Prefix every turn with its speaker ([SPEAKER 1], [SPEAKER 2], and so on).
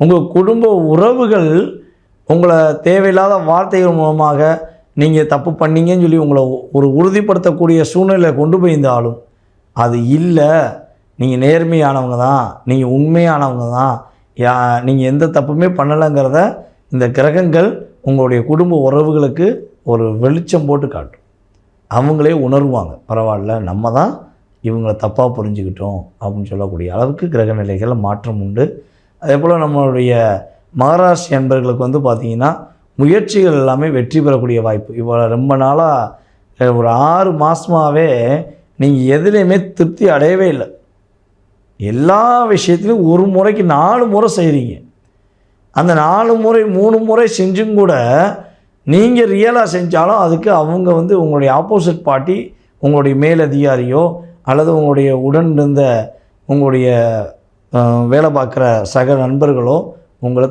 [SPEAKER 1] உங்கள் குடும்ப உறவுகள் உங்களை தேவையில்லாத வார்த்தைகள் மூலமாக நீங்கள் தப்பு பண்ணீங்கன்னு சொல்லி உங்களை ஒரு உறுதிப்படுத்தக்கூடிய சூழ்நிலை கொண்டு போயிருந்தாலும் அது இல்லை. நீங்கள் நேர்மையானவங்க தான். நீங்கள் உண்மையானவங்க தான். யா நீங்கள் எந்த தப்புமே பண்ணலைங்கிறத இந்த கிரகங்கள் உங்களுடைய குடும்ப உறவுகளுக்கு ஒரு வெளிச்சம் போட்டு காட்டும். அவங்களே உணர்வாங்க. பரவாயில்ல நம்ம தான் இவங்களை தப்பாக புரிஞ்சுக்கிட்டோம் அப்படின்னு சொல்லக்கூடிய அளவுக்கு கிரக நிலைகளில் மாற்றம் உண்டு. அதே போல் நம்மளுடைய மகாராஷ்டிர என்பர்களுக்கு வந்து பார்த்திங்கன்னா முயற்சிகள் எல்லாமே வெற்றி பெறக்கூடிய வாய்ப்பு. இவ்வளோ ரொம்ப நாளாக ஒரு ஆறு மாதமாகவே நீங்கள் எதுலேயுமே திருப்தி அடையவே இல்லை. எல்லா விஷயத்துலையும் ஒரு முறைக்கு நாலு முறை செய்கிறீங்க அந்த நாலு முறை மூணு முறை செஞ்சும் கூட நீங்கள் ரியலாக செஞ்சாலும் அதுக்கு அவங்க வந்து உங்களுடைய ஆப்போசிட் பார்ட்டி உங்களுடைய மேலதிகாரியோ அல்லது உங்களுடைய உடன் இருந்த உங்களுடைய வேலை பார்க்குற சக நண்பர்களோ உங்களை